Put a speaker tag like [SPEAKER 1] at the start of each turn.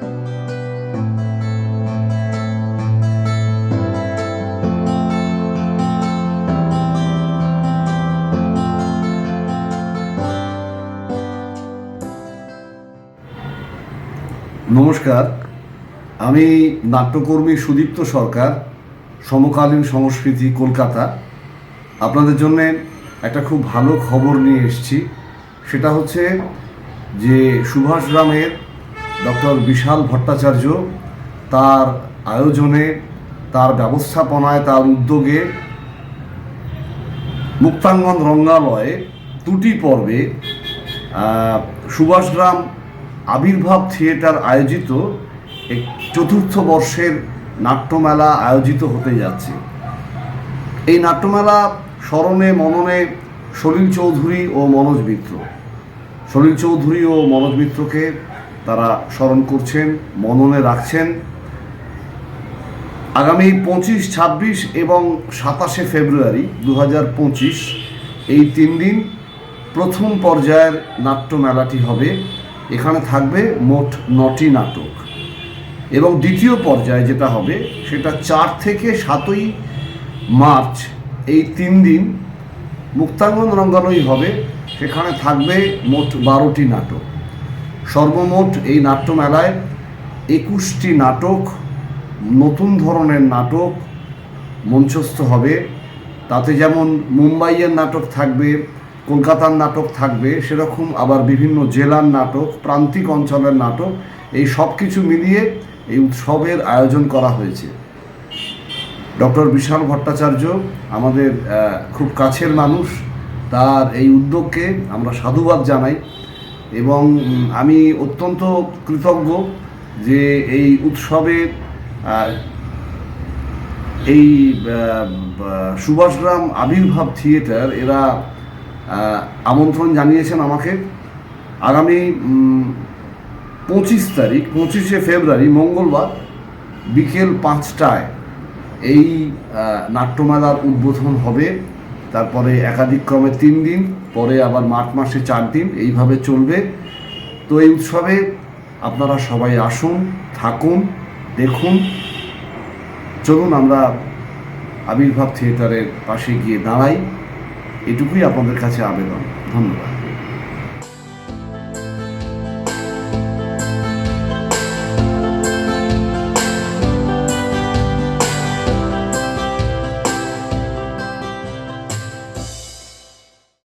[SPEAKER 1] নমস্কার। আমি নাট্যকর্মী সুদীপ্ত সরকার, সমকালীন সংস্কৃতি কলকাতা। আপনাদের জন্য একটা খুব ভালো খবর নিয়ে এসেছি। সেটা হচ্ছে যে সুভাষ গ্রামের ডক্টর বিশাল ভট্টাচার্য তার আয়োজনে, তার ব্যবস্থাপনায়, তার উদ্যোগে মুক্তাঙ্গন রঙ্গালয়ে দুটি পর্বে সুভাষগ্রাম আবির্ভাব থিয়েটার আয়োজিত এক চতুর্থ বর্ষের নাট্যমেলা আয়োজিত হতে যাচ্ছে। এই নাট্যমেলা স্মরণে, মননে সলিল চৌধুরী ও মনোজ মিত্র। সলিল চৌধুরী ও মনোজ মিত্রকে তারা স্মরণ করছেন, মননে রাখছেন। আগামী পঁচিশ, ছাব্বিশ এবং সাতাশে ফেব্রুয়ারি দু পঁচিশ এই তিন দিন প্রথম পর্যায়ের নাট্যমেলাটি হবে। এখানে থাকবে মোট নটি নাটক। এবং দ্বিতীয় পর্যায়ে যেটা হবে, সেটা চার থেকে সাতই মার্চ এই তিন দিন মুক্তাঙ্গন রঙ্গালয় হবে। সেখানে থাকবে মোট বারোটি নাটক। সর্বমোট এই নাট্যমেলায় একুশটি নাটক, নতুন ধরনের নাটক মঞ্চস্থ হবে। তাতে যেমন মুম্বাইয়ের নাটক থাকবে, কলকাতার নাটক থাকবে, সেরকম আবার বিভিন্ন জেলার নাটক, প্রান্তিক অঞ্চলের নাটক, এই সব কিছু মিলিয়ে এই উৎসবের আয়োজন করা হয়েছে। ডক্টর বিশাল ভট্টাচার্য আমাদের খুব কাছের মানুষ, তার এই উদ্যোগকে আমরা সাধুবাদ জানাই। এবং আমি অত্যন্ত কৃতজ্ঞ যে এই উৎসবে এই সুভাষগ্রাম আবির্ভাব থিয়েটার, এরা আমন্ত্রণ জানিয়েছেন আমাকে। আগামী পঁচিশ তারিখ, পঁচিশে ফেব্রুয়ারি, মঙ্গলবার বিকেল পাঁচটায় এই নাট্যমেলার উদ্বোধন হবে। তারপরে একাধিক ক্রমে তিন দিন, পরে আবার মার্চ মাসে চার দিন, এইভাবে চলবে। তো এই উৎসবে আপনারা সবাই আসুন, থাকুন, দেখুন। চলুন, আমরা আবির্ভাব থিয়েটারের পাশে গিয়ে দাঁড়াই। এটুকুই আপনাদের কাছে আবেদন। ধন্যবাদ।